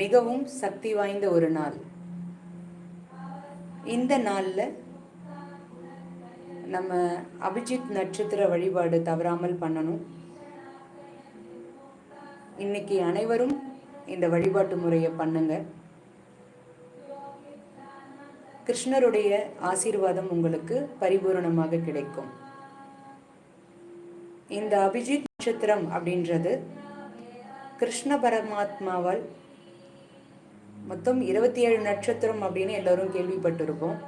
மிகவும் சக்தி வாய்ந்த ஒரு நாள். இந்த நாளில் நம்ம அபிஜித் நட்சத்திர வழிபாடு தவறாமல் பண்ணணும். இன்னைக்கு அனைவரும் இந்த வழிபாட்டு முறையை பண்ணுங்க. கிருஷ்ணருடைய ஆசீர்வாதம் உங்களுக்கு பரிபூரணமாக கிடைக்கும். இந்த அபிஜித் நட்சத்திரம் அப்படின்றது கிருஷ்ண பரமாத்மாவால் மொத்தம் இருபத்தி ஏழு நட்சத்திரம் அப்படின்னு எல்லோரும் கேள்விப்பட்டிருப்போம்.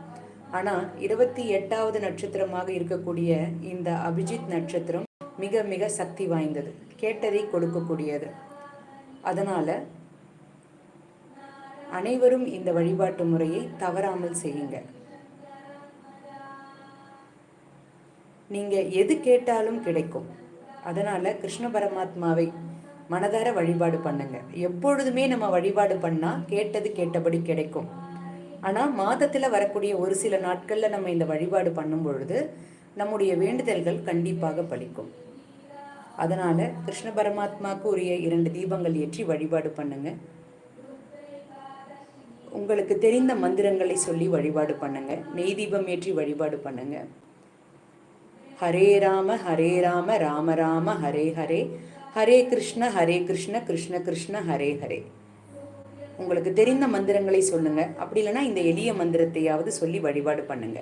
ஆனால் இருபத்தி எட்டாவது நட்சத்திரமாக இருக்கக்கூடிய இந்த அபிஜித் நட்சத்திரம் மிக மிக சக்தி வாய்ந்தது. கேட்டதை கொடுக்கக்கூடியது. அதனால் அனைவரும் இந்த வழிபாட்டு முறையை தவறாமல் செய்யுங்க. நீங்கள் எது கேட்டாலும் கிடைக்கும். அதனால் கிருஷ்ண பரமாத்மாவை மனதார வழிபாடு பண்ணுங்க. எப்பொழுதுமே நம்ம வழிபாடு பண்ணால் கேட்டது கேட்டபடி கிடைக்கும். ஆனால் மாதத்தில் வரக்கூடிய ஒரு சில நாட்களில் நம்ம இந்த வழிபாடு பண்ணும் பொழுது நம்முடைய வேண்டுதல்கள் கண்டிப்பாக பலிக்கும். அதனால் கிருஷ்ண பரமாத்மாவுக்கு உரிய இரண்டு தீபங்கள் ஏற்றி வழிபாடு பண்ணுங்க. உங்களுக்கு தெரிந்த மந்திரங்களை சொல்லி வழிபாடு பண்ணுங்க. நெய் தீபம் ஏற்றி வழிபாடு பண்ணுங்க. ஹரே ராம ஹரே ராம ராம ராம ஹரே ஹரே. ஹரே கிருஷ்ண ஹரே கிருஷ்ண கிருஷ்ண கிருஷ்ண ஹரே ஹரே. உங்களுக்கு தெரிந்த மந்திரங்களை சொல்லுங்க. அப்படி இல்லைன்னா இந்த எளிய மந்திரத்தையாவது சொல்லி வழிபாடு பண்ணுங்க.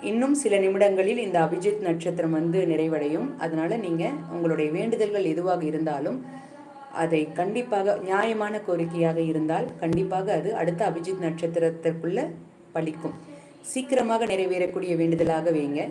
இன்னும் சில நிமிடங்களில் இந்த அபிஜித் நட்சத்திரம் வந்து நிறைவடையும். அதனால நீங்க உங்களுடைய வேண்டுதல்கள் எதுவாக இருந்தாலும் அதை கண்டிப்பாக நியாயமான கோரிக்கையாக இருந்தால் கண்டிப்பாக அது அடுத்த அபிஜித் நட்சத்திரத்திற்குள்ள பலிக்கும். சீக்கிரமாக நிறைவேறக்கூடிய வேண்டுதலாக வைங்க.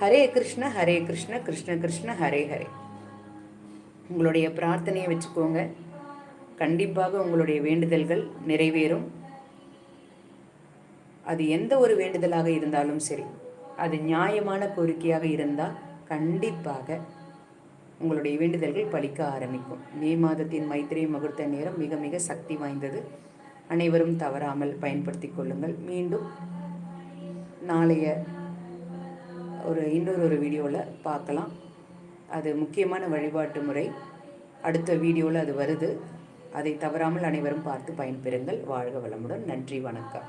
ஹரே கிருஷ்ண ஹரே கிருஷ்ண கிருஷ்ண கிருஷ்ண ஹரே ஹரே. உங்களுடைய பிரார்த்தனையை வச்சுக்கோங்க. கண்டிப்பாக உங்களுடைய வேண்டுதல்கள் நிறைவேறும். அது எந்த ஒரு வேண்டுதலாக இருந்தாலும் சரி அது நியாயமான கோரிக்கையாக இருந்தால் கண்டிப்பாக உங்களுடைய வேண்டுதல்கள் பலிக்க ஆரம்பிக்கும். மே மாதத்தின் மைத்திரை முகூர்த்த நேரம் மிக மிக சக்தி வாய்ந்தது. அனைவரும் தவறாமல் பயன்படுத்தி கொள்ளுங்கள். மீண்டும் நாளைய ஒரு இன்னொரு ஒரு வீடியோவில் பார்க்கலாம். அது முக்கியமான வழிபாட்டு முறை. அடுத்த வீடியோவில் அது வருது. அதை தவறாமல் அனைவரும் பார்த்து பயன்பெறுங்கள் வாழ்க வளமுடன். நன்றி வணக்கம்.